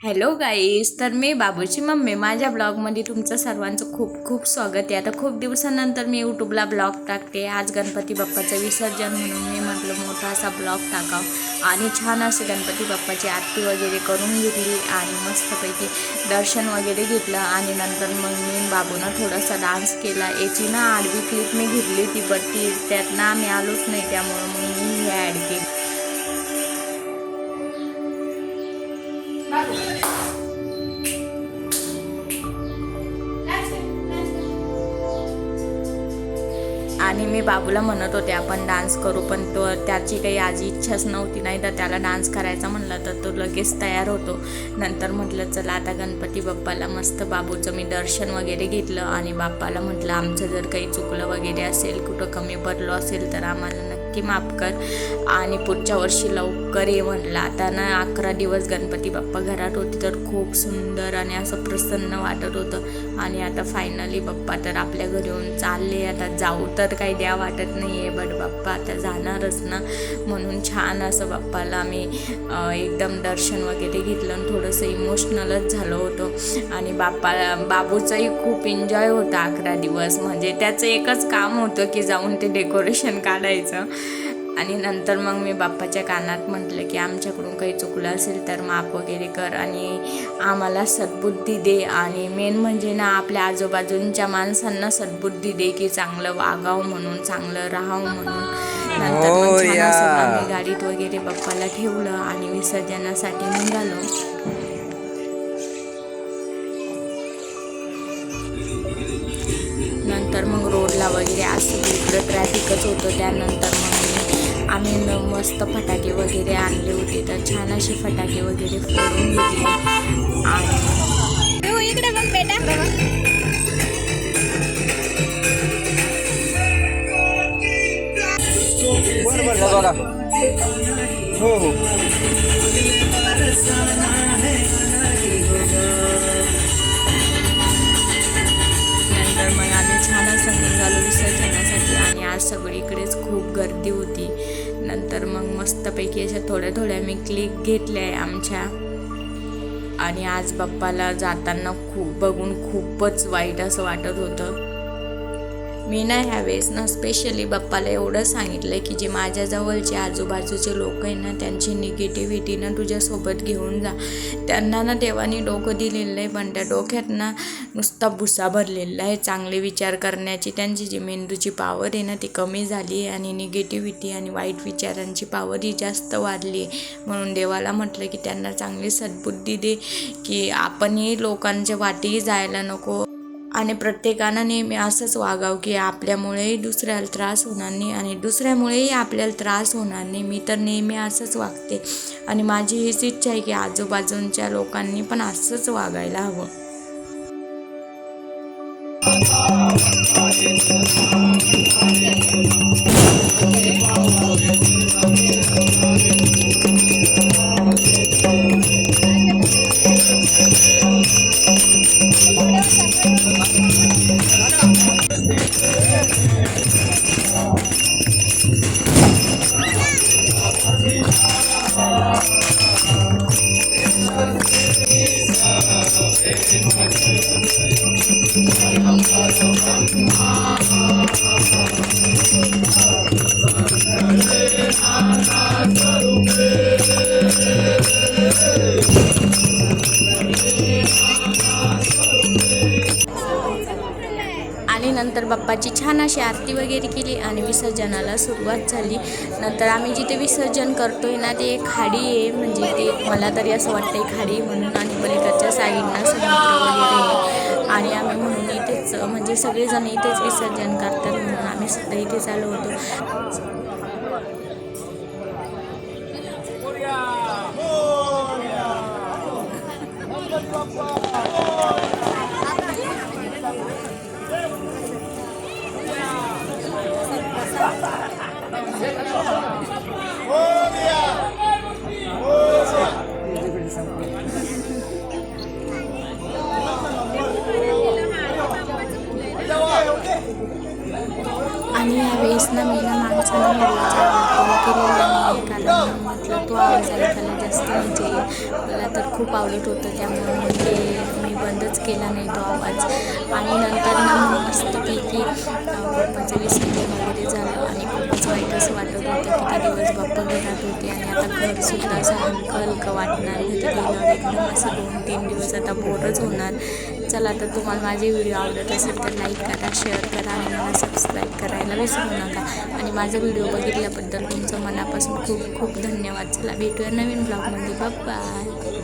Hello गाईस तर मी बाबूची mummy. माझ्या ब्लॉगमध्ये तुमचं सर्वांचं खूप खूप स्वागत आहे. आता खूप दिवसानंतर मी यूट्यूबला ब्लॉग टाकते. आज गणपती बाप्पाचं विसर्जन म्हणून मी म्हटलं मोठा असा ब्लॉग टाकाव. आणि छान असे गणपती बाप्पाची आरती वगैरे करून घेतली आणि मस्तपैकी दर्शन वगैरे घेतलं. आणि नंतर मग मी बाबूनं थोडासा डान्स केला. याची ना आडवी क्लिप मी घेतली ती बट ती त्यात ना आम्ही आलोच नाही. त्यामुळं मग मी हे ॲड केली. आणि मी बाबूला म्हणत होते आपण डान्स करू. पण तो त्याची काही आजी इच्छाच नव्हती नाही तर त्याला डान्स करायचा म्हणलं तर तो लगेच तयार होतो. नंतर म्हटलं चला आता गणपती बाप्पाला मस्त बाबूचं मी दर्शन वगैरे घेतलं आणि बाप्पाला म्हटलं आमचं जर काही चुकलं वगैरे असेल कुठं कमी पडलो असेल तर आम्हाला नक्की माफ कर आणि पुढच्या वर्षी लवकर ये म्हटलं आता ना अकरा दिवस गणपती बाप्पा घरात होते तर खूप सुंदर आणि असं प्रसन्न वाटत होतं. आणि आता फायनली बाप्पा तर आपल्या घरी येऊन चालले. आता जाऊ तर काही द्या वाटत नाही आहे बट बाप्पा आता जाणारच ना. म्हणून छान असं बाप्पाला मी एकदम दर्शन वगैरे घेतलं आणि थोडंसं इमोशनलच झालो होतो. आणि बाप्पा बाबूचाही खूप एन्जॉय होता अकरा दिवस. म्हणजे त्याचं एकच काम होतं की जाऊन ते डेकोरेशन काढायचं. आणि नंतर मग मी बाप्पाच्या कानात म्हटलं की आमच्याकडून काही चुकलं असेल तर माफ वगैरे कर आणि आम्हाला सद्बुद्धी दे. आणि मेन म्हणजे ना आपल्या आजूबाजूंच्या माणसांना सद्बुद्धी दे की चांगलं वागावं म्हणून चांगलं राहावं म्हणून. नंतर मग छान असं आम्ही गाडीत वगैरे बाप्पाला ठेवलं आणि विसर्जनासाठी निघालो. नंतर मग रोडला वगैरे असं इकडं ट्रॅफिकच होतं. त्यानंतर मग आम्ही मस्त फटाके वगैरे आणले होते तर छान असे फटाके वगैरे फोडून घेतले. आणि इकडे बेटा बघा हो हो नंतर मग आम्ही छान असं निघालो विसर्जनासाठी आणि आज सगळीकडेच खूप गर्दी होती. नंतर मग मस्तपैकी अशा थोड्या थोड्या मी क्लिक घेतल्या आहे आमच्या. आणि आज बाप्पाला जाताना खूप बघून खूपच वाईट असं वाटत होतं. मी ना ह्यावेळेस ना स्पेशली बाप्पाला एवढं सांगितलं की जे माझ्या जवळचे आजूबाजूचे लोक आहे ना त्यांची निगेटिव्हिटी ना तुझ्यासोबत घेऊन जा. त्यांना ना देवानी डोकं दिलेलं आहे पण त्या डोक्यात ना नुसता भुसा भरलेला आहे चांगले विचार करण्याची. त्यांची जी मेंदूची पावर आहे ना ती कमी झाली आहे आणि निगेटिव्हिटी आणि वाईट विचारांची पावर ही जास्त वाढली आहे. म्हणून देवाला म्हटलं की त्यांना चांगली सद्बुद्धी दे की आपणही लोकांच्या वाटेही जायला नको. आणि प्रत्येकानं नेहमी असंच वागावं की आपल्यामुळेही दुसऱ्याला त्रास होणार नाही आणि दुसऱ्यामुळेही आपल्याला त्रास होणार नाही. मी तर नेहमी असंच वागते आणि माझी हीच इच्छा आहे की आजूबाजूंच्या लोकांनी पण असंच वागायला हवं. आणि नंतर बाप्पाची छान अशी आरती वगैरे केली आणि विसर्जनाला सुरुवात झाली. नंतर आम्ही जिथे विसर्जन करतोय ना ते एक खाडी आहे. म्हणजे ते मला तरी असं वाटतं खाडी म्हणून आणि पलीकडच्या साईडला समुद्र वगैरे आणि आम्ही म्हणून इथेच म्हणजे सगळेजण इथेच विसर्जन करतात म्हणून आम्ही सुद्धा इथेच आलो होतो. आणि यावेळेस ना मी ना माणसाला मुलीचा केलेला नाही. कारण म्हटलं तो आवाज ऐकायला जास्त म्हणजे मला तर खूप आवडत होतं त्यामुळे म्हणजे मग ते मी बंदच केला नाही तो आवाज. आणि नंतर ना मस्तपैकी अं, पप्पाचं विसर्जन वगैरे झालं आणि खूपच वाईट असं वाटत होतं की दिवस बाप्पा घरात होते. आणि आता घरसुद्धा असं हलकं हलकं वाटणार घरी गेल्यावर एकदम असं दोन तीन दिवस आता बोरच होणार. चला तर तुम्हाला माझे व्हिडिओ आवडत असेल तर लाईक करा शेअर करा आणि मला सबस्क्राईब करायला विसरू नका. आणि माझा व्हिडिओ बघितल्याबद्दल तुमचं मनापासून खूप खूप धन्यवाद. चला भेटूया नवीन ब्लॉगमध्ये बाय